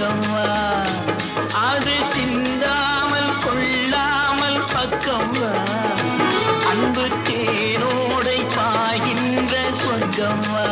பக்கம்வா அது திந்தாமல் கொள்ளாமல் பக்கம்வா அன்பு தேனோடை பாகின்ற சொர்க்கம்வா